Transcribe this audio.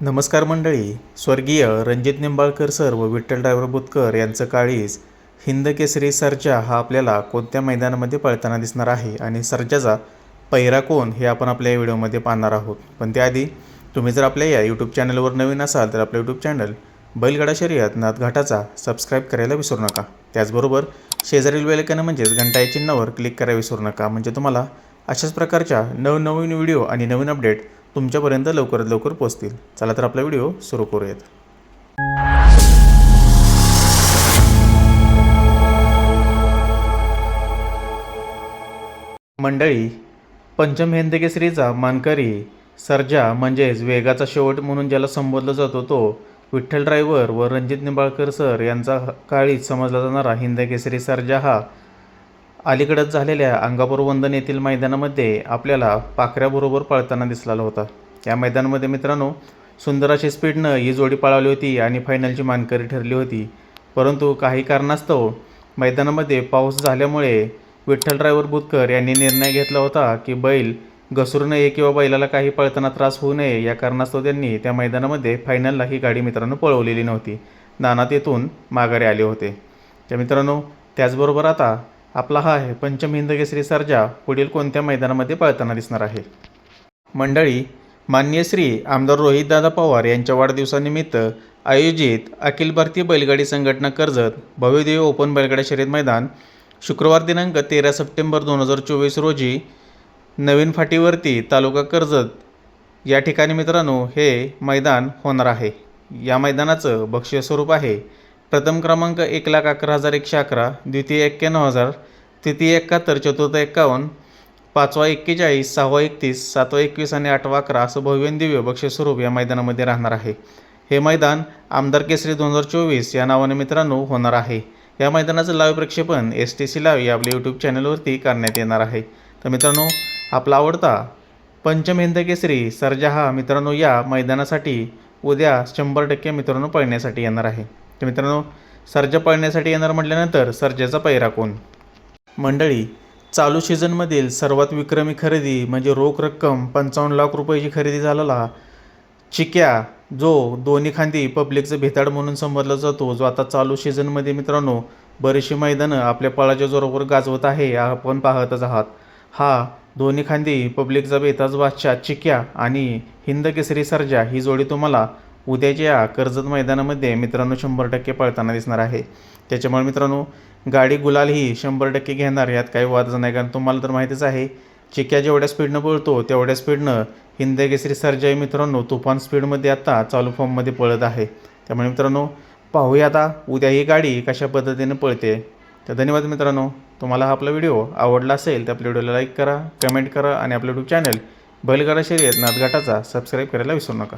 नमस्कार मंडळी स्वर्गीय रणजित निंबाळकर सर व विठ्ठल ड्रायव्हर बुतकर यांचं काळीज हिंद केसरी सर्जा हा आपल्याला कोणत्या मैदानामध्ये पळताना दिसणार आहे आणि सर्जाचा पैरा कोण हे आपण आपल्या या व्हिडिओमध्ये पाहणार आहोत. पण त्याआधी तुम्ही जर आपल्या या यूट्यूब चॅनलवर नवीन असाल तर आपलं यूट्यूब चॅनल बैलगाडा शर्यत नाथघाटाचा सबस्क्राईब करायला विसरू नका. त्याचबरोबर शेजारील वेलकनं म्हणजेच घंटा या चिन्हावर क्लिक करायला विसरू नका. म्हणजे तुम्हाला अशाच प्रकारच्या नवनवीन व्हिडिओ आणि नवीन अपडेट तुमच्यापर्यंत लवकरात लवकर पोहोचतील. चला तर आपला व्हिडिओ सुरू करूयात. मंडळी पंचम हिंद केसरीचा मानकरी सर्जा म्हणजेच वेगाचा शेवट म्हणून ज्याला संबोधला जातो तो विठ्ठल ड्रायव्हर व रणजित निंबाळकर सर यांचा काळीच समजला जाणारा हिंदकेसरी सर्जा हा अलीकडंच झालेल्या अंगापूर वंदन येथील मैदानामध्ये आपल्याला पाखऱ्याबरोबर पळताना दिसलेला होता. या मैदानामध्ये मित्रांनो सुंदर अशी स्पीडनं ही जोडी पळावली होती आणि फायनलची मानकरी ठरली होती. परंतु काही कारणास्तव मैदानामध्ये पाऊस झाल्यामुळे विठ्ठल ड्रायव्हर बुतकर यांनी निर्णय घेतला होता की बैल घसरू नये किंवा बैलाला काही पळताना त्रास होऊ नये या कारणास्तव त्यांनी त्या मैदानामध्ये फायनलला ही गाडी मित्रांनो पळवलेली नव्हती. नाना तेथून माघारी आले होते. त्या मित्रांनो त्याचबरोबर आता आपला हा आहे पंचम हिंद केसरी सर्जा. पुढील कोणत्या मैदानामध्ये पळताना दिसणार आहे? मंडळी मान्य श्री आमदार रोहितदादा पवार यांच्या वाढदिवसानिमित्त आयोजित अखिल भारतीय बैलगाडी संघटना कर्जत भव्यदेव ओपन बैलगाडी शर्यत मैदान शुक्रवार दिनांक तेरा सप्टेंबर दोन हजार चोवीस रोजी नवीन फाटीवरती तालुका कर्जत या ठिकाणी मित्रांनो हे मैदान होणार आहे. या मैदानाचं बक्षीस स्वरूप आहे. प्रथम क्रमांक एक लाख अकरा हजार एकशे अकरा द्वितीय एक्क्याण्णव हजार तृतीय एकाहत्तर चतुर्थ एक्कावन्न पाचवा एक्केचाळीस सहावा एकतीस सातवा एकवीस आणि आठवा अकरा असं भव्य आणि दिव्य या मैदानामध्ये राहणार आहे. हे मैदान आमदार केसरी दोन हजार चोवीस या नावाने मित्रांनो होणार आहे. या मैदानाचं लाईव्ह प्रक्षेपण एस टी सी लाईव्ह या आपल्या यूट्यूब चॅनलवरती करण्यात येणार आहे. तर मित्रांनो आपला आवडता पंचम केसरी सरजहा हा मित्रांनो या मैदानासाठी उद्या शंभर टक्के मित्रांनो पळण्यासाठी येणार आहे. तर मित्रांनो सर्जा पळण्यासाठी येणार म्हटल्यानंतर सर्जाचा पैरा कोण? मंडळी चालू सीझनमधील सर्वात विक्रमी खरेदी म्हणजे रोख रक्कम पंचावन्न लाख रुपयाची खरेदी झालेला चिक्या जो दोन्ही खांदी पब्लिकचं भेताड म्हणून संबोधला जातो जो आता चालू सीझनमध्ये मित्रांनो बरीचशी मैदानं आपल्या पळाच्या जोरावर गाजवत आहे आपण पाहतच आहात. हा दोन्ही खांदी पब्लिकचा बेताज बादशाह चिक्या आणि हिंद केसरी सर्जा ही जोडी तुम्हाला उद्याच्या कर्जत मैदानामध्ये मित्रांनो शंभर टक्के पळताना दिसणार आहे. त्याच्यामुळे मित्रांनो गाडी गुलाल ही शंभर टक्के घेणार यात काही वादच नाही. कारण तुम्हाला तर माहितीच आहे चिक्या जेवढ्या स्पीडनं पळतो तेवढ्या स्पीडनं हिंदगेसरी सरजाई मित्रांनो तुफान स्पीडमध्ये आता चालू फॉर्ममध्ये पळत आहे. त्यामुळे मित्रांनो पाहूया आता उद्या ही गाडी कशा पद्धतीने पळते. तर धन्यवाद मित्रांनो. तुम्हाला हा आपला व्हिडिओ आवडला असेल तर आपल्या व्हिडिओला लाईक करा कमेंट करा आणि आपलं यूट्यूब चॅनल बैलगाडा शर्यत नाथघाटाचा सबस्क्राईब करायला विसरू नका.